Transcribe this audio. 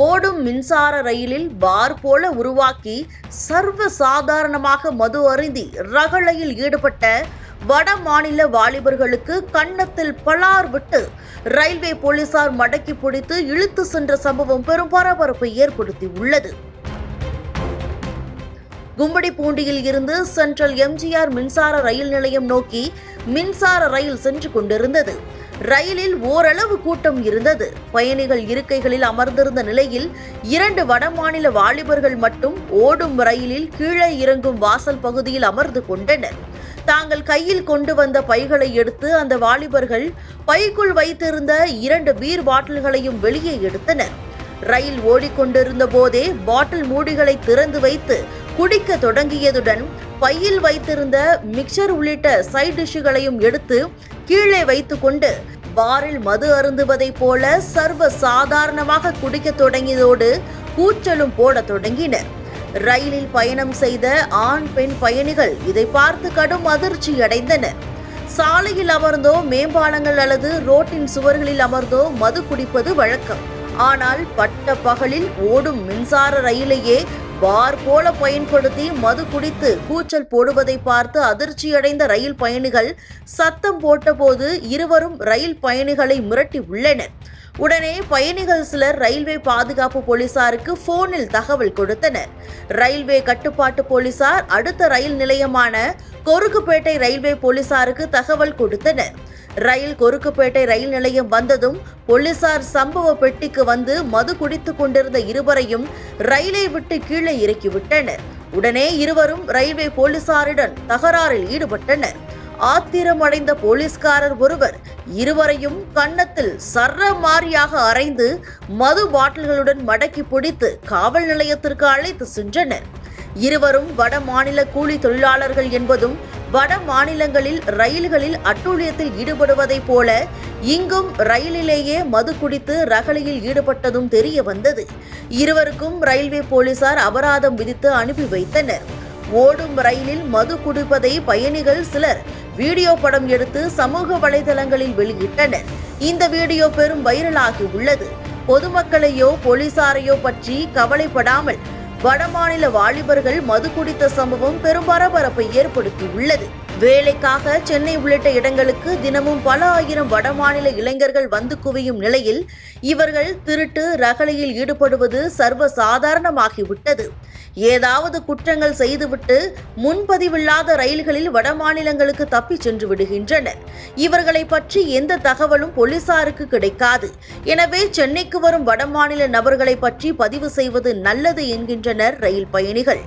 ஓடும் மின்சார ரயிலில் பார் போல உருவாக்கி சர்வ சாதாரணமாக மது அருந்தி ரகளையில் ஈடுபட்ட வட மாநில வாலிபர்களுக்கு கன்னத்தில் பலார் விட்டு ரயில்வே போலீசார் மடக்கி பிடித்து இழுத்து சென்ற சம்பவம் பெரும் பரபரப்பை ஏற்படுத்தி உள்ளது கும்படிப்பூண்டியில் இருந்து சென்ட்ரல் எம்ஜிஆர் மின்சார ரயில் நிலையம் நோக்கி மின்சார ரயில் சென்று கொண்டிருந்தது. ரயிலில் ஓரளவு கூட்டம் இருந்தது. பயணிகள் இருக்கைகளில் அமர்ந்திருந்த நிலையில் இரண்டு வடமாநில வாலிபர்கள் மட்டும் ஓடும் ரயிலில் கீழே இறங்கும் வாசல் பகுதியில் அமர்ந்து கொண்டனர். தாங்கள் கையில் கொண்டு வந்த பைகளை எடுத்து அந்த வாலிபர்கள் பைக்குள் வைத்திருந்த இரண்டு பீர் பாட்டில்களையும் வெளியே எடுத்தனர். ரயில் ஓடிக்கொண்டிருந்த போதே பாட்டில் மூடிகளை திறந்து வைத்து குடிக்க தொடங்கியதுடன் பையில் வைத்திருந்த மிக்சர் உள்ளிட்ட சைட் டிஷ்ஷுகளையும் எடுத்து கீழே வைத்துக்கொண்டு பாரில் மது அருந்துவதைப் போல சர்வ சாதாரணமாக குடிக்க தொடங்கியதோடு கூச்சலும் போட தொடங்கினர். ரயிலில் பயணம் செய்த ஆண் பெண் பயணிகள் இதை பார்த்து கடும் அதிர்ச்சி அடைந்தனர் சாலையில் அமர்ந்தோ மேம்பாலங்கள் அல்லது ரோட்டின் சுவர்களில் அமர்ந்தோ மது குடிப்பது வழக்கம். ஆனால் பட்ட பகலில் ஓடும் மின்சார ரயிலையே பார் போல பயன்படுத்தி மது குடித்து கூச்சல் போடுவதை பார்த்து அதிர்ச்சியடைந்த ரயில் பயணிகள் சத்தம் போட்டபோது இருவரும் ரயில் பயணிகளை மிரட்டி உள்ளனர். உடனே பயணிகள் சிலர் ரயில்வே பாதுகாப்பு போலீசாருக்கு போனில் தகவல் கொடுத்தனர். ரயில்வே கட்டுப்பாட்டு போலீசார் அடுத்த ரயில் நிலையமான கொருக்குப்பேட்டை ரயில்வே போலீசாருக்கு தகவல் கொடுத்தனர். ரயில் கொருக்குப்பேட்டை ரயில் நிலையம் வந்ததும் போலீசார் சம்பவ பெட்டிக்கு வந்து மது குடித்துக் கொண்டிருந்த இருவரையும் ரயிலை விட்டு கீழே இறக்கிவிட்டனர். உடனே இருவரும் ரயில்வே போலீசாருடன் தகராறில் ஈடுபட்டனர். ஆத்திரமடைந்த போலீஸ்காரர் ஒருவர் இருவரையும் கன்னத்தில் சர்ற மாறியாக அரைந்து மது பாட்டில்களுடன் மடக்கி பிடித்து காவல் நிலையத்திற்கு அழைத்து சென்றனர். இருவரும் வட மாநில கூலி தொழிலாளர்கள் என்பதும் வட மாநிலங்களில் ரயில்களில் அட்டூழியத்தில் ஈடுபடுவதைப் போல இங்கும் ரயிலிலேயே மது குடித்து ரகளையில் ஈடுபட்டதும் தெரிய வந்தது. இருவருக்கும் ரயில்வே போலீசார் அபராதம் விதித்து அனுப்பி வைத்தனர். ஓடும் ரயிலில் மது குடிப்பதை பயணிகள் சிலர் வீடியோ படம் எடுத்து சமூக வலைதளங்களில் வெளியிட்டனர். இந்த வீடியோ பெரும் வைரலாகி உள்ளது. பொதுமக்களையோ போலீசாரையோ பற்றி கவலைப்படாமல் வடமாநில வாலிபர்கள் மது குடித்த சம்பவம் பெரும் பரபரப்பை ஏற்படுத்தி உள்ளது வேலைக்காக சென்னை உள்ளிட்ட இடங்களுக்கு தினமும் பல ஆயிரம் வடமாநில இளைஞர்கள் வந்து குவியும் நிலையில் இவர்கள் திருட்டு ரகளையில் ஈடுபடுவது சர்வ சாதாரணமாகிவிட்டது ஏதாவது குற்றங்கள் செய்துவிட்டு முன்பதிவில்லாத ரயில்களில் வடமாநிலங்களுக்கு தப்பிச் சென்று விடுகின்றனர். இவர்களை பற்றி எந்த தகவலும் போலீசாருக்கு கிடைக்காது. எனவே சென்னைக்கு வரும் வடமாநில நபர்களை பற்றி பதிவு செய்வது நல்லது என்கின்றனர் ரயில் பயணிகள்.